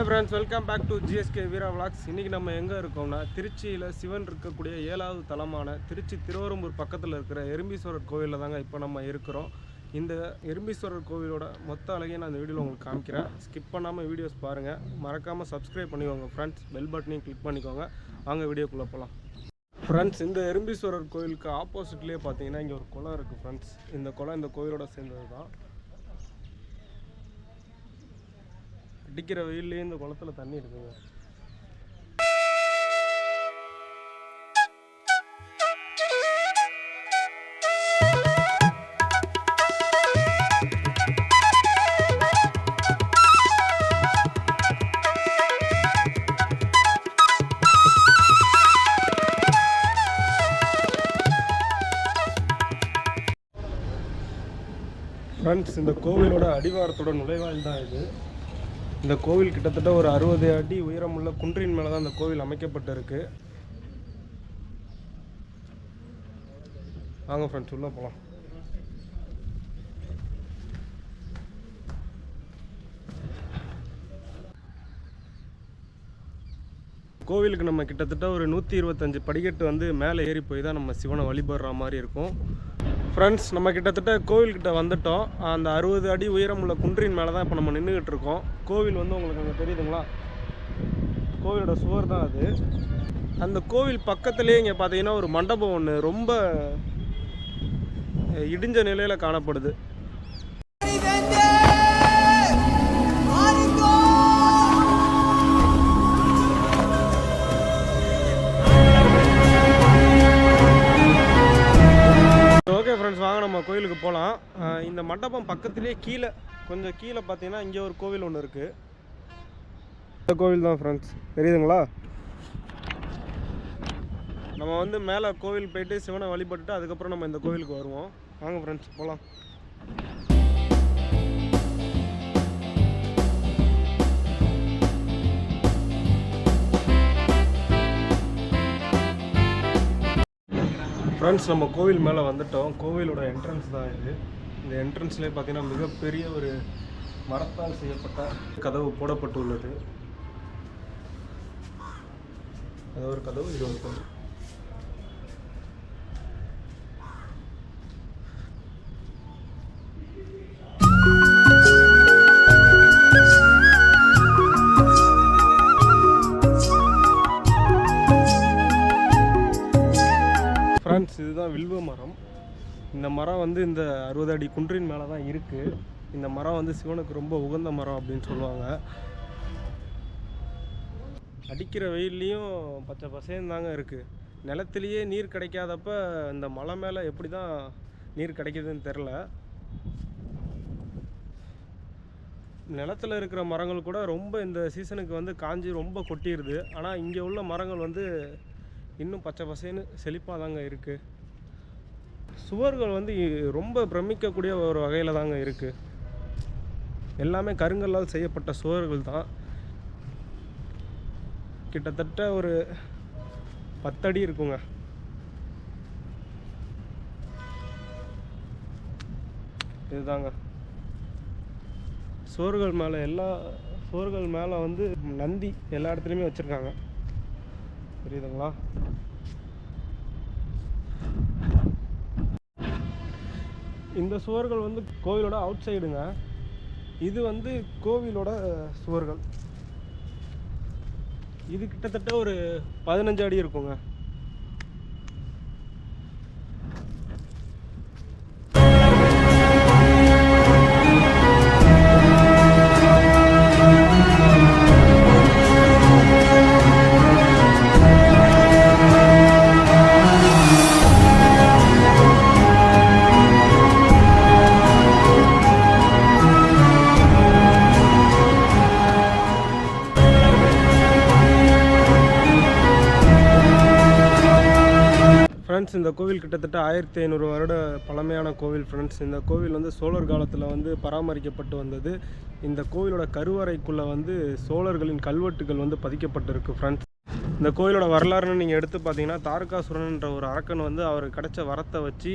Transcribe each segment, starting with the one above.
Hi friends welcome back to GSK Veera vlogs இன்றைக்கி நம்ம எங்கே இருக்கோம்னா திருச்சியில் சிவன் இருக்கக்கூடிய ஏழாவது தலமான திருச்சி திருவரம்பூர் பக்கத்தில் இருக்கிற எறும்பீஸ்வரர் கோவிலில் தாங்க இப்போ நம்ம இருக்கிறோம். இந்த எறும்பீஸ்வரர் கோவிலோட மொத்த அழகையும் நான் இந்த வீடியோவில் உங்களுக்கு காமிக்கிறேன். ஸ்கிப் பண்ணாமல் வீடியோஸ் பாருங்கள் மறக்காமல் சப்ஸ்கிரைப் பண்ணிக்கோங்க ஃப்ரெண்ட்ஸ் பெல் பட்டனையும் கிளிக் பண்ணிக்கோங்க. வாங்க வீடியோக்குள்ளே போகலாம் ஃப்ரெண்ட்ஸ் இந்த எறும்பீஸ்வரர் கோவிலுக்கு ஆப்போசிட்லேயே பார்த்தீங்கன்னா இங்கே ஒரு குளம் இருக்குது ஃப்ரெண்ட்ஸ் இந்த குளம் இந்த கோவிலோட சேர்ந்தது தான் அடிக்கிற வெயில்லையே இந்த குளத்துல தண்ணி இருக்குங்க. ஃப்ரெண்ட்ஸ் இந்த கோவிலோட அடிவாரத்தோட நுழைவாயில் தான் இது. இந்த கோவில் கிட்டத்தட்ட ஒரு அறுபது அடி உயரமுள்ள குன்றின் மேலே தான் இந்த கோவில் அமைக்கப்பட்டிருக்கு. வாங்க ஃப்ரெண்ட்ஸ் உள்ளே போகலாம் கோவிலுக்கு நம்ம கிட்டத்தட்ட ஒரு நூற்றி இருபத்தஞ்சு படிக்கட்டு வந்து மேலே ஏறி போய் தான் நம்ம சிவனை வழிபடுற மாதிரி இருக்கும். ஃப்ரெண்ட்ஸ் நம்ம கிட்டத்தட்ட கோவில்கிட்ட வந்துட்டோம். அந்த அறுபது அடி உயரமுள்ள குன்றின் மேலே தான் இப்போ நம்ம நின்றுக்கிட்டு இருக்கோம். கோவில் வந்து உங்களுக்கு அங்கே தெரியுதுங்களா? கோவிலோட சுவர் தான் அது. அந்த கோவில் பக்கத்துலேயே இங்கே பார்த்தீங்கன்னா ஒரு மண்டபம் ஒன்று ரொம்ப இடிஞ்ச நிலையில் காணப்படுது. ஓகே ஃப்ரெண்ட்ஸ் வாங்க நம்ம கோயிலுக்கு போகலாம் இந்த மண்டபம் பக்கத்துலேயே கீழே கொஞ்சம் கீழே பார்த்தீங்கன்னா இங்கே ஒரு கோவில் ஒன்று இருக்குது இந்த கோவில் தான் ஃப்ரெண்ட்ஸ் தெரியுதுங்களா? நம்ம வந்து மேலே கோவில் போயிட்டு சிவனை வழிபட்டுட்டு அதுக்கப்புறம் நம்ம இந்த கோவிலுக்கு வருவோம். வாங்க ஃப்ரெண்ட்ஸ் போகலாம் ஃப்ரெண்ட்ஸ் நம்ம கோவில் மேலே வந்துட்டோம். கோவிலோட என்ட்ரன்ஸ் தான் இது. இந்த என்ட்ரன்ஸ்லேயே பார்த்தீங்கன்னா மிகப்பெரிய ஒரு மரத்தால் செய்யப்பட்ட கதவு போடப்பட்டுள்ளது. அது ஒரு கதவு இது ஒரு கதவு. இந்த மரம் வந்து இந்த அறுபது அடி குன்றின் மேலே தான் இருக்குது இந்த மரம் வந்து சிவனுக்கு ரொம்ப உகந்த மரம் அப்படின்னு சொல்லுவாங்க. அடிக்கிற வெயில்லையும் பச்சை பசேன்னு தாங்க இருக்குது நிலத்துலேயே நீர் கிடைக்காதப்ப இந்த மலை மேலே எப்படி தான் நீர் கிடைக்கிதுன்னு தெரில நிலத்துல இருக்கிற மரங்கள் கூட ரொம்ப இந்த சீசனுக்கு வந்து காஞ்சி ரொம்ப கொட்டிடுது ஆனால் இங்கே உள்ள மரங்கள் வந்து இன்னும் பச்சை பசேன்னு செழிப்பாக தாங்க இருக்குது சுவர்கள் வந்து ரொம்ப பிரமிக்கக்கூடிய ஒரு வகையில் தாங்க இருக்குது எல்லாமே கருங்கல்லால் செய்யப்பட்ட சுவர்கள் தான். கிட்டத்தட்ட ஒரு பத்தடி இருக்குங்க. இதுதாங்க. சுவர்கள் மேலே எல்லா சுவர்கள் மேலே வந்து நந்தி எல்லா இடத்துலையுமே வச்சுருக்காங்க. புரியுதுங்களா? இந்த சுவர்கள் வந்து கோவிலோட அவுட் சைடுங்க இது வந்து கோவிலோட சுவர்கள். இது கிட்டத்தட்ட ஒரு பதினஞ்சு அடி இருக்குங்க. இந்த கோவில் கிட்டத்தட்ட ஆயிரத்தி ஐநூறு வருட பழமையான கோவில் ஃப்ரெண்ட்ஸ் இந்த கோவில் வந்து சோழர் காலத்தில் வந்து பராமரிக்கப்பட்டு வந்தது. இந்த கோவிலோட கருவறைக்குள்ளே வந்து சோழர்களின் கல்வெட்டுகள் வந்து பதிக்கப்பட்டிருக்கு ஃப்ரெண்ட்ஸ் இந்த கோவிலோட வரலாறுன்னு நீங்கள் எடுத்து பார்த்தீங்கன்னா தாரகாசுரன்ன்ற ஒரு அரக்கன் வந்து அவருக்கு கிடைச்ச வரத்தை வச்சு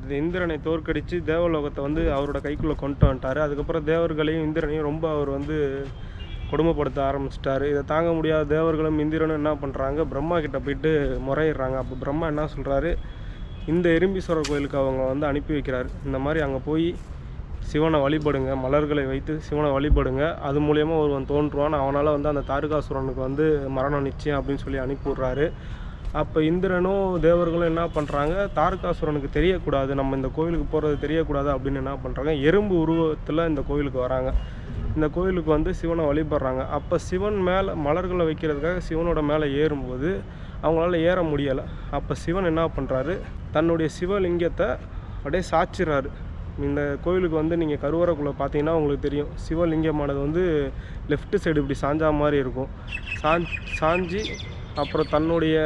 இந்த இந்திரனை தோற்கடித்து தேவலோகத்தை வந்து அவரோட கைக்குள்ளே கொண்டு வந்துட்டார். அதுக்கப்புறம் தேவர்களையும் இந்திரனையும் ரொம்ப அவர் வந்து கொடுமைப்படுத்த ஆரம்பிச்சிட்டாரு. இதை தாங்க முடியாத தேவர்களும் இந்திரனும் என்ன பண்ணுறாங்க பிரம்மா கிட்ட போயிட்டு முறையிடுறாங்க. அப்போ பிரம்மா என்ன சொல்கிறாரு இந்த எறும்பீஸ்வரர் கோயிலுக்கு அவங்க வந்து அனுப்பி வைக்கிறாரு. இந்த மாதிரி அங்கே போய் சிவனை வழிபடுங்க. மலர்களை வைத்து சிவனை வழிபடுங்க. அது மூலயமா ஒருவன் தோன்றுவான். அவனால் வந்து அந்த தாருகாசுரனுக்கு வந்து மரணம் நிச்சயம் அப்படின்னு சொல்லி அனுப்பிவிட்றாரு. அப்போ இந்திரனும் தேவர்களும் என்ன பண்ணுறாங்க தாரகாசுரனுக்கு தெரியக்கூடாது. நம்ம இந்த கோவிலுக்கு போகிறது தெரியக்கூடாது அப்படின்னு என்ன பண்ணுறாங்க எறும்பு உருவத்தில் இந்த கோவிலுக்கு வராங்க. இந்த கோயிலுக்கு வந்து சிவனை வழிபடுறாங்க. அப்போ சிவன் மேலே மலர்களை வைக்கிறதுக்காக சிவனோட மேலே ஏறும்போது அவங்களால ஏற முடியலை. அப்போ சிவன் என்ன பண்ணுறாரு தன்னுடைய சிவலிங்கத்தை அப்படியே சாச்சிடுறாரு இந்த கோயிலுக்கு வந்து நீங்கள் கருவறைக்குள்ளே பார்த்தீங்கன்னா உங்களுக்கு தெரியும். சிவலிங்கமானது வந்து லெஃப்ட் சைடு இப்படி சாஞ்சா மாதிரி இருக்கும். சாஞ் சாஞ்சி அப்புறம் தன்னுடைய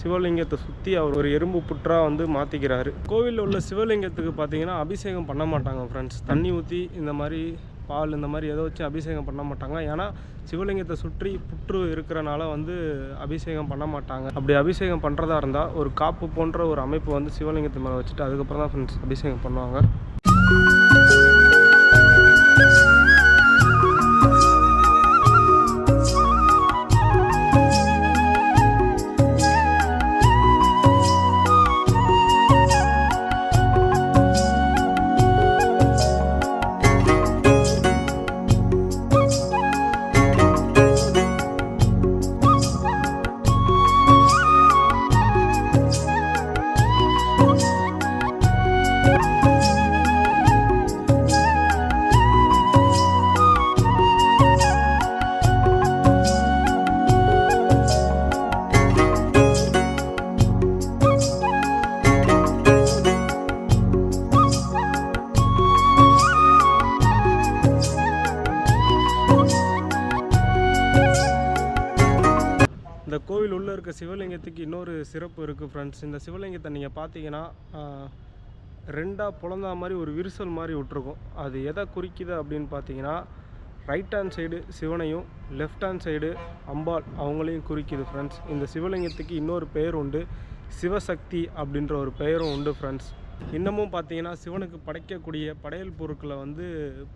சிவலிங்கத்தை சுற்றி அவர் ஒரு எறும்பு புற்றாக வந்து மாற்றிக்கிறாரு கோவிலில் உள்ள சிவலிங்கத்துக்கு பார்த்தீங்கன்னா அபிஷேகம் பண்ண மாட்டாங்க ஃப்ரெண்ட்ஸ் தண்ணி ஊற்றி இந்த மாதிரி பால் இந்த மாதிரி ஏதோ வச்சு அபிஷேகம் பண்ண மாட்டாங்க. ஏன்னா சிவலிங்கத்தை சுற்றி புற்று இருக்கிறனால வந்து அபிஷேகம் பண்ண மாட்டாங்க. அப்படி அபிஷேகம் பண்ணுறதா இருந்தால் ஒரு காப்பு போன்ற ஒரு அமைப்பு வந்து சிவலிங்கத்து மேலே வச்சுட்டு அதுக்கப்புறம் தான் ஃப்ரெண்ட்ஸ் அபிஷேகம் பண்ணுவாங்க. சிவலிங்கத்துக்கு இன்னொரு சிறப்பு இருக்குது ஃப்ரெண்ட்ஸ் இந்த சிவலிங்கத்தை நீங்கள் பார்த்தீங்கன்னா ரெண்டாக பிளந்தா மாதிரி ஒரு விரிசல் மாதிரி விட்ருக்கும் அது எதை குறிக்குது அப்படின்னு பார்த்தீங்கன்னா ரைட் ஹேண்ட் சைடு சிவனையும் லெஃப்ட் ஹேண்ட் சைடு அம்பாள் அவங்களையும் குறிக்குது ஃப்ரெண்ட்ஸ் இந்த சிவலிங்கத்துக்கு இன்னொரு பெயர் உண்டு சிவசக்தி அப்படின்ற ஒரு பெயரும் உண்டு ஃப்ரெண்ட்ஸ் இன்னமும் பார்த்தீங்கன்னா சிவனுக்கு படைக்கக்கூடிய படையல் பொருட்களை வந்து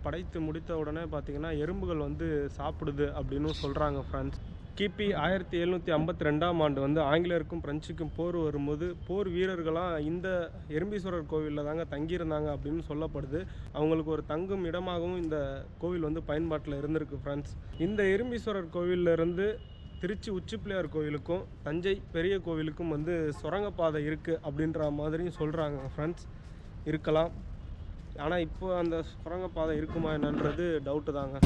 படைத்து முடித்த உடனே பார்த்தீங்கன்னா எறும்புகள் வந்து சாப்பிடுது அப்படின்னு சொல்கிறாங்க ஃப்ரெண்ட்ஸ் கிபி ஆயிரத்தி எழுநூற்றி ஐம்பத்தி ரெண்டாம் ஆண்டு வந்து ஆங்கிலேயருக்கும் பிரெஞ்சுக்கும் போர் வரும்போது போர் வீரர்களாக இந்த எறும்பீஸ்வரர் கோவிலில் தாங்க தங்கியிருந்தாங்க அப்படின்னு சொல்லப்படுது. அவங்களுக்கு ஒரு தங்கும் இடமாகவும் இந்த கோவில் வந்து பயன்பாட்டில் இருந்திருக்கு ஃப்ரெண்ட்ஸ் இந்த எறும்பீஸ்வரர் கோவிலிருந்து இருந்து திருச்சி உச்சிப்பிள்ளையார் கோவிலுக்கும் தஞ்சை பெரிய கோவிலுக்கும் வந்து சுரங்கப்பாதை இருக்குது அப்படின்ற மாதிரியும் சொல்கிறாங்க ஃப்ரெண்ட்ஸ் இருக்கலாம். ஆனால் இப்போ அந்த சுரங்கப்பாதை இருக்குமா என்னன்றது டவுட்டு தாங்க.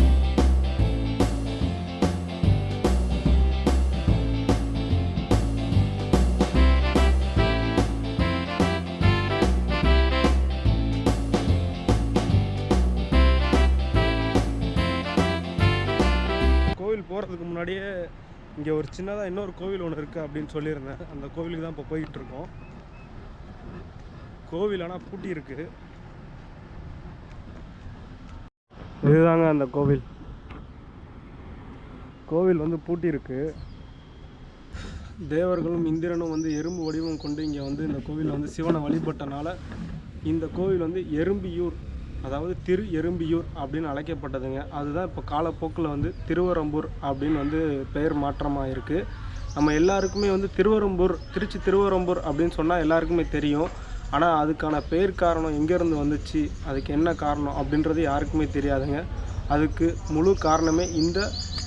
போகிறதுக்கு முன்னாடியே இங்கே ஒரு சின்னதாக இன்னொரு கோவில் ஒன்று இருக்குது அப்படின்னு சொல்லியிருந்தேன். அந்த கோவிலுக்கு தான் இப்போ போயிட்டுருக்கோம் கோவில் ஆனால் பூட்டி இருக்கு. இதுதாங்க அந்த கோவில். கோவில் வந்து பூட்டி இருக்கு. தேவர்களும் இந்திரனும் வந்து எறும்பு வடிவம் கொண்டு இங்கே வந்து இந்த கோவிலில் வந்து சிவனை வழிபட்டனால இந்த கோவில் வந்து எறும்பியூர் அதாவது திரு எறும்பியூர் அப்படின்னு அழைக்கப்பட்டதுங்க. அதுதான் இப்போ காலப்போக்கில் வந்து திருவரம்பூர் அப்படின்னு வந்து பெயர் மாற்றமாக இருக்குது நம்ம எல்லாருக்குமே வந்து திருவரம்பூர் திருச்சி திருவரம்பூர் அப்படின்னு சொன்னால் எல்லாருக்குமே தெரியும். ஆனால் அதுக்கான பெயர் காரணம் எங்கேருந்து வந்துச்சு அதுக்கு என்ன காரணம் அப்படின்றது யாருக்குமே தெரியாதுங்க. அதுக்கு முழு காரணமே இந்த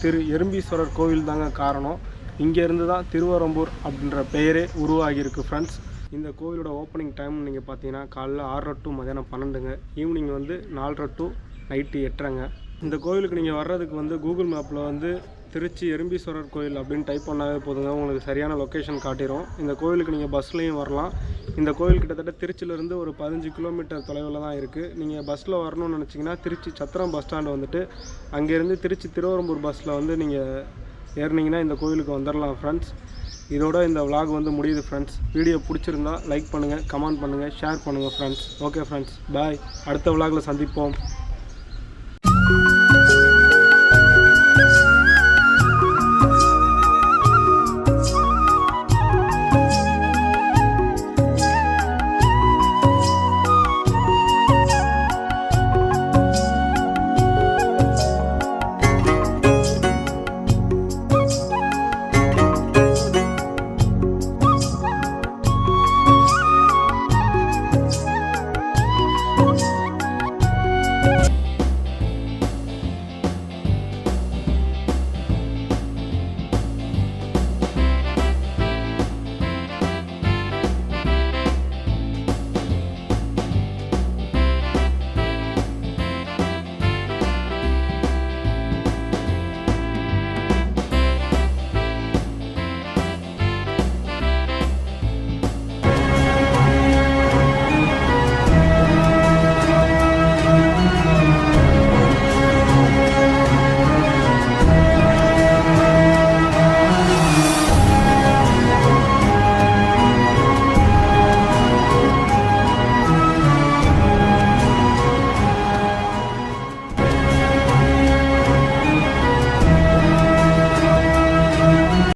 திரு எறும்பீஸ்வரர் கோவில் தாங்க காரணம். இங்கேருந்து தான் திருவரம்பூர் அப்படின்ற பெயரே உருவாகியிருக்கு ஃப்ரெண்ட்ஸ் இந்த கோவிலோட ஓப்பனிங் டைம் நீங்கள் பார்த்தீங்கன்னா காலைல ஆறரை டு மதியானம் பன்னெண்டுங்க. ஈவினிங் வந்து நாலரை டு நைட்டு எட்டரைங்க. இந்த கோவிலுக்கு நீங்கள் வர்றதுக்கு வந்து கூகுள் மேப்பில் வந்து திருச்சி எறும்பீஸ்வரர் கோயில் அப்படின்னு டைப் பண்ணாவே போதுங்க. உங்களுக்கு சரியான லொக்கேஷன் காட்டிடும் இந்த கோவிலுக்கு நீங்கள் பஸ்லேயும் வரலாம். இந்த கோவில் கிட்டத்தட்ட திருச்சியிலேருந்து ஒரு பதினஞ்சு கிலோமீட்டர் தொலைவில் தான் இருக்குது நீங்கள் பஸ்ஸில் வரணும்னு நினச்சிங்கன்னா திருச்சி சத்திரம் பஸ் ஸ்டாண்டு வந்துட்டு அங்கேருந்து திருச்சி திருவரம்பூர் பஸ்ஸில் வந்து நீங்கள் ஏறினீங்கன்னா இந்த கோவிலுக்கு வந்துடலாம் ஃப்ரெண்ட்ஸ் இதோட இந்த விலாக் வந்து முடியுது ஃப்ரெண்ட்ஸ் வீடியோ பிடிச்சிருந்தா லைக் பண்ணுங்கள் கமெண்ட் பண்ணுங்கள் ஷேர் பண்ணுங்கள் ஃப்ரெண்ட்ஸ் ஓகே ஃப்ரெண்ட்ஸ் பாய் அடுத்த விலாகில் சந்திப்போம்.